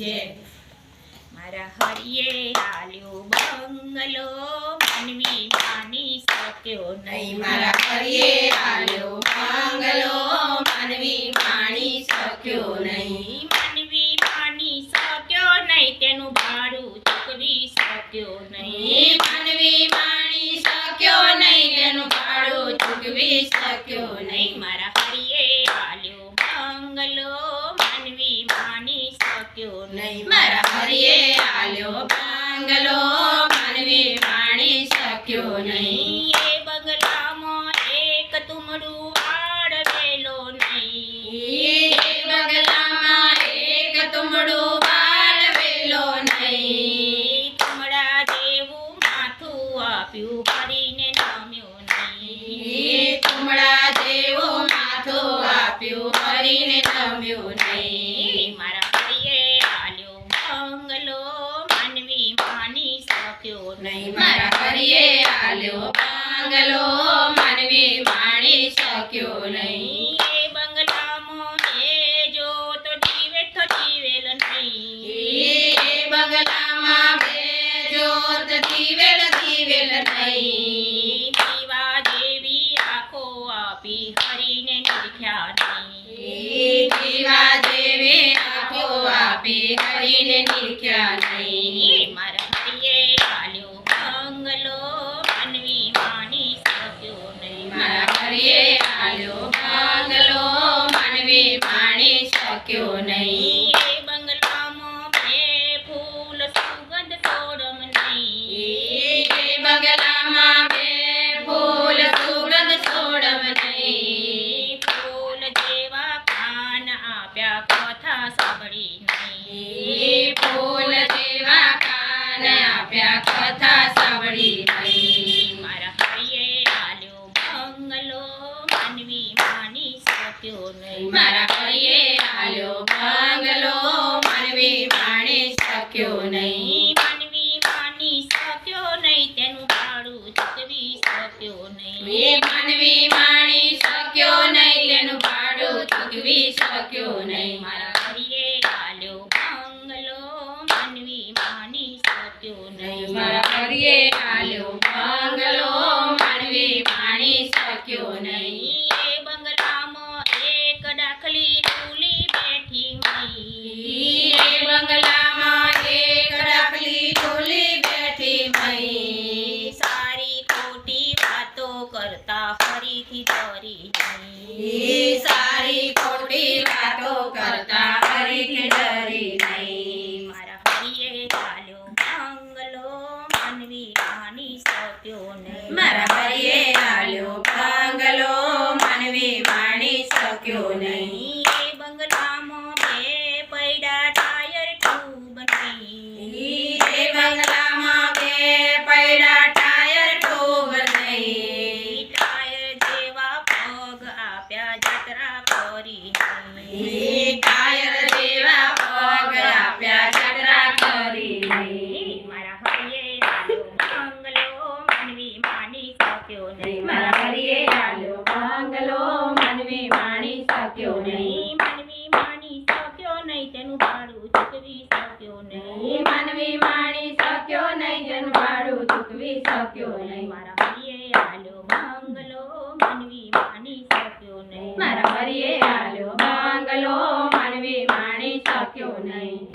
જય મારા હરિયે આલ્યો બંગલો માનવી માની શક્યો નહીં. મારા હરિયે આલ્યો બંગલો માનવી માણી શક્યો નહીં માનવી માની શક્યો નહીં તેનું ભાડું ચૂકવી શક્યો નહીં નહીં માનવી માણી શક્યો નહીં તેનું ભાડું ચૂકવી શક્યો નહીં નહીં મારા હરિયે હાલ્યો બંગલો માનવી માની શક્યો નહીં મારા હરિયે આલ્યો બંગલો માનવી માણી શક્યો નહીં. એ બંગલામાં એક તુમડું વાળવેલો નહીં. એ બગલામાં એક તુમડું વાળવેલો નહીં. તુમડા જેવું માથું આપ્યું ભરીને નમ્યો નહીં. તુમડા જેવો માથું આપ્યો હરીને નમ્યો નહીં મારા હરિયે આલ્યો બંગલો માનવી માની શક્યો નહીં મારા હરિયે આલ્યો બંગલો માનવી માણી શક્યો નહીં. એ બંગલામાં એ જો તો જીવે તો જીવેલ નહીં. એ બંગલામાં બે જોત દીવેલ દીવેલ નહીં. દીવા આખો આપી હરીને નિરખ્યા નહીં. દીવા જેવી આંખો આપી હરીને નિરખ્યા નહીં બંગલો માનવી માની શક્યો નહીં. મારા ભાઈએ આલ્યો બંગલો માનવી માણી શક્યો નહીં. માનવી માની શક્યો નહીં તેનું ભાડું ચૂકવી શક્યો નહીં. એ માનવી માણી શક્યો નહીં તેનું ભાડું ચૂકવી શક્યો નહીં. મારા ભાઈએ આલ્યો બંગલો માનવી માની શક્યો નહીં. મારા હરિયે આલ્યો બંગલો માનવી માણી શક્યો નહીં એ બંગલામાં એક ડાકલી ડૂલી બેઠી મઈ એ બંગલામાં એક ડાકલી ઢોલી બેઠી મઈ સારી ખોટી વાતો કરતા ફરીથી ડરી એ નહીં. સારી ખોટી વાતો કરતા હરીથી ડરી નહીં મારા હરિયે ચાલ્યો બંગલો માનવી માની શક્યો નહીં મારા હરિયે આલ્યો બંગલો માનવી માણી શક્યો નહીં એ બંગલામાં બે પૈડા ટાયર ટ્યુબ નહીં એ બંગલામાં બે પૈડા ટાયર ટોબ નહીં ટાયર જેવા પગ આપ્યા જાત્રા કરી એ ટાયર જેવા પગ આપ્યા ચકરા કરી નહીં મારા હરિયે આલ્યો બંગલો માનવી માની શક્યો નહીં મારા હરિયે આલ્યો બંગલો માનવી માણી શક્યો નહીં માનવી માની શક્યો નહીં તેનું ભાડું ચૂકવી શક્યો એ નહીં માનવી માણી શક્યો નહીં જેનું ભાડું ચૂકવી શક્યો નહીં મારા હરિયે આલ્યો બંગલો માનવી માની શક્યો હરિયે આલ્યો બંગલો માનવી માણી શક્યો નહીં.